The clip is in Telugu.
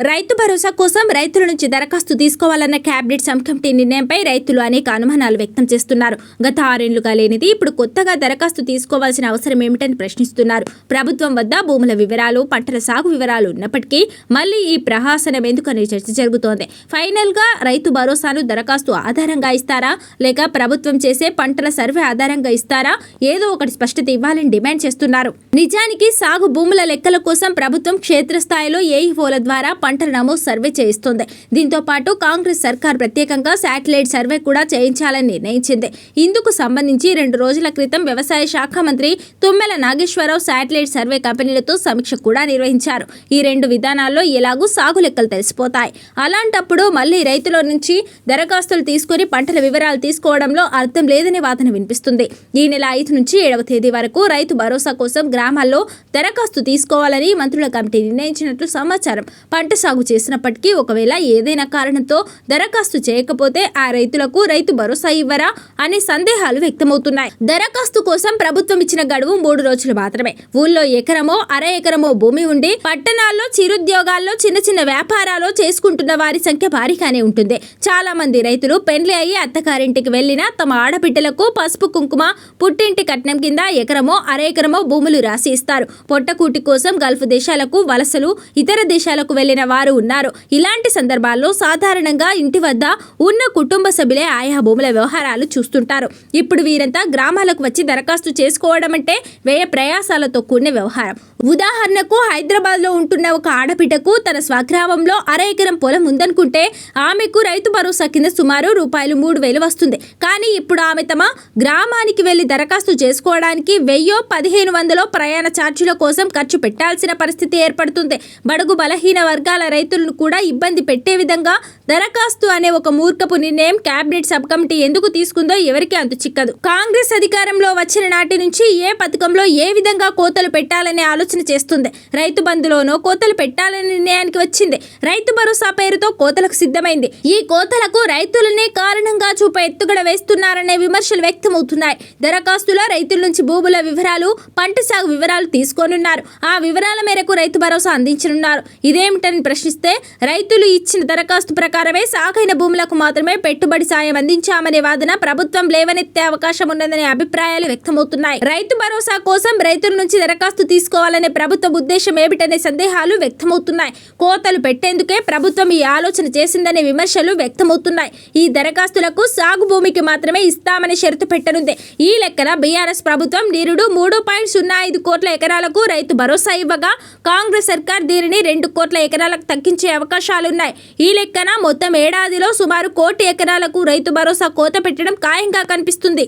రైతు భరోసా కోసం రైతుల నుంచి దరఖాస్తు తీసుకోవాలన్న కేబినెట్ సబ్ కమిటీ నిర్ణయంపై రైతులు అనేక అనుమానాలు వ్యక్తం చేస్తున్నారు. గత ఆరేళ్ళుగా లేనిది ఇప్పుడు కొత్తగా దరఖాస్తు తీసుకోవాల్సిన అవసరం ఏమిటని ప్రశ్నిస్తున్నారు. ప్రభుత్వం వద్ద భూముల వివరాలు పంటల సాగు వివరాలు ఉన్నప్పటికీ మళ్ళీ ఈ ప్రహాసనం ఎందుకనే చర్చ జరుగుతోంది. ఫైనల్గా రైతు భరోసాను దరఖాస్తు ఆధారంగా ఇస్తారా? లేక ప్రభుత్వం చేసే పంటల సర్వే ఆధారంగా ఇస్తారా? ఏదో ఒకటి స్పష్టత ఇవ్వాలని డిమాండ్ చేస్తున్నారు. నిజానికి సాగు భూముల లెక్కల కోసం ప్రభుత్వం క్షేత్రస్థాయిలో ఏఈఓల ద్వారా పంటలను నమోదు సర్వే చేయిస్తోంది. దీంతో పాటు కాంగ్రెస్ సర్కార్ ప్రత్యేకంగా శాటిలైట్ సర్వే కూడా చేయించాలని నిర్ణయించింది. ఇందుకు సంబంధించి రెండు రోజుల క్రితం వ్యవసాయ శాఖ మంత్రి తుమ్మెల నాగేశ్వరరావు శాటిలైట్ సర్వే కంపెనీలతో సమీక్ష కూడా నిర్వహించారు. ఈ రెండు విధానాల్లో ఎలాగూ సాగు లెక్కలు తెలిసిపోతాయి. అలాంటప్పుడు మళ్ళీ రైతుల నుంచి దరఖాస్తులు తీసుకుని పంటల వివరాలు తీసుకోవడంలో అర్థం లేదనే వాదన వినిపిస్తుంది. ఈ నెల ఐదు నుంచి ఏడవ తేదీ వరకు రైతు భరోసా కోసం గ్రామాల్లో దరఖాస్తు తీసుకోవాలని మంత్రుల కమిటీ నిర్ణయించినట్లు సమాచారం. పంట సాగు చేసినప్పటికీ ఒకవేళ ఏదైనా కారణంతో దరఖాస్తు చేయకపోతే ఆ రైతులకు రైతు భరోసా ఇవ్వరా అనే సందేహాలు వ్యక్తమవుతున్నాయి. దరఖాస్తు కోసం ప్రభుత్వం ఇచ్చిన గడువు మూడు రోజులు మాత్రమే. ఊళ్ళో ఎకరమో అర ఎకరమో భూమి ఉండి పట్టణాల్లో చిరుద్యోగాల్లో చిన్న చిన్న వ్యాపారాలు చేసుకుంటున్న వారి సంఖ్య భారీగానే ఉంటుంది. చాలా మంది రైతులు పెండ్లి అయ్యి అత్తగారింటికి వెళ్ళినా తమ ఆడబిడ్డలకు పసుపు కుంకుమ పుట్టింటి కట్నం కింద ఎకరమో అర ఎకరమో భూములు రాసి ఇస్తారు. పొట్టకూటి కోసం గల్ఫ్ దేశాలకు వలసలు ఇతర దేశాలకు వెళ్ళిన వారు ఉన్నారు. ఇలాంటి సందర్భాల్లో సాధారణంగా ఇంటి వద్ద ఉన్న కుటుంబ సభ్యులే ఆయా భూముల వ్యవహారాలు చూస్తుంటారు. ఇప్పుడు వీరంతా గ్రామాలకు వచ్చి దరఖాస్తు చేసుకోవడం అంటే వ్యయ ప్రయాసాలతో కూడిన వ్యవహారం. ఉదాహరణకు హైదరాబాద్లో ఉంటున్న ఒక ఆడబిడ్డకు తన స్వగ్రామంలో అర ఎకరం పొలం ఉందనుకుంటే ఆమెకు రైతు భరోసా కింద సుమారు రూపాయలు మూడు వేలు వస్తుంది. కానీ ఇప్పుడు ఆమె తమ గ్రామానికి వెళ్ళి దరఖాస్తు చేసుకోవడానికి వెయ్యో పదిహేను వందలో ప్రయాణ ఛార్జీల కోసం ఖర్చు పెట్టాల్సిన పరిస్థితి ఏర్పడుతుంది. బడుగు బలహీన వర్గాల రైతులను కూడా ఇబ్బంది పెట్టే విధంగా దరఖాస్తు అనే ఒక మూర్ఖపు నిర్ణయం కేబినెట్ సబ్ కమిటీ ఎందుకు తీసుకుందో ఎవరికి అంతు చిక్కదు. కాంగ్రెస్ అధికారంలో వచ్చిన నాటి నుంచి ఏ పథకంలో ఏ విధంగా కోతలు పెట్టాలనే ఆలోచన చేస్తుంది. రైతు బంధులోనో కోతలు పెట్టాలనే నిర్ణయానికి వచ్చింది. రైతు భరోసా పేరుతో కోతలకు సిద్ధమైంది. ఈ కోతలకు రైతులనే కారణంగా చూప ఎత్తుగడ వేస్తున్నారనే విమర్శలు వ్యక్తమవుతున్నాయి. దరఖాస్తులో రైతుల నుంచి భూముల వివరాలు పంట సాగు వివరాలు తీసుకోనున్నారు. ఆ వివరాల మేరకు రైతు భరోసా అందించనున్నారు. ఇదేమిటని ప్రశ్నిస్తే రైతులు ఇచ్చిన దరఖాస్తు ప్రకారమే సాగైన భూములకు మాత్రమే పెట్టుబడి సాయం అందించామనే వాదన ప్రభుత్వం లేవనెత్తే అవకాశం ఉన్నదనే అభిప్రాయాలు వ్యక్తమవుతున్నాయి. రైతు భరోసా కోసం రైతుల నుంచి దరఖాస్తు తీసుకోవాలనే ప్రభుత్వ ఉద్దేశం ఏమిటనే సందేహాలు వ్యక్తమవుతున్నాయి. కోతలు పెట్టేందుకే ప్రభుత్వం ఈ ఆలోచన చేసిందనే విమర్శలు వ్యక్తమవుతున్నాయి. ఈ దరఖాస్తులకు సాగు భూమికి మాత్రమే ఇస్తామని షరతు పెట్టనుంది. ఈ లెక్కన బీఆర్ఎస్ ప్రభుత్వం నిరుడు మూడు పాయింట్ సున్నా ఐదు కోట్ల ఎకరాలకు రైతు భరోసా ఇవ్వగా కాంగ్రెస్ సర్కార్ దీనిని రెండు కోట్ల ఎకరాలకు తగ్గించే అవకాశాలున్నాయి. ఈ లెక్కన మొత్తం ఏడాదిలో సుమారు కోటి ఎకరాలకు రైతు భరోసా కోత పెట్టడం ఖాయంగా కనిపిస్తుంది.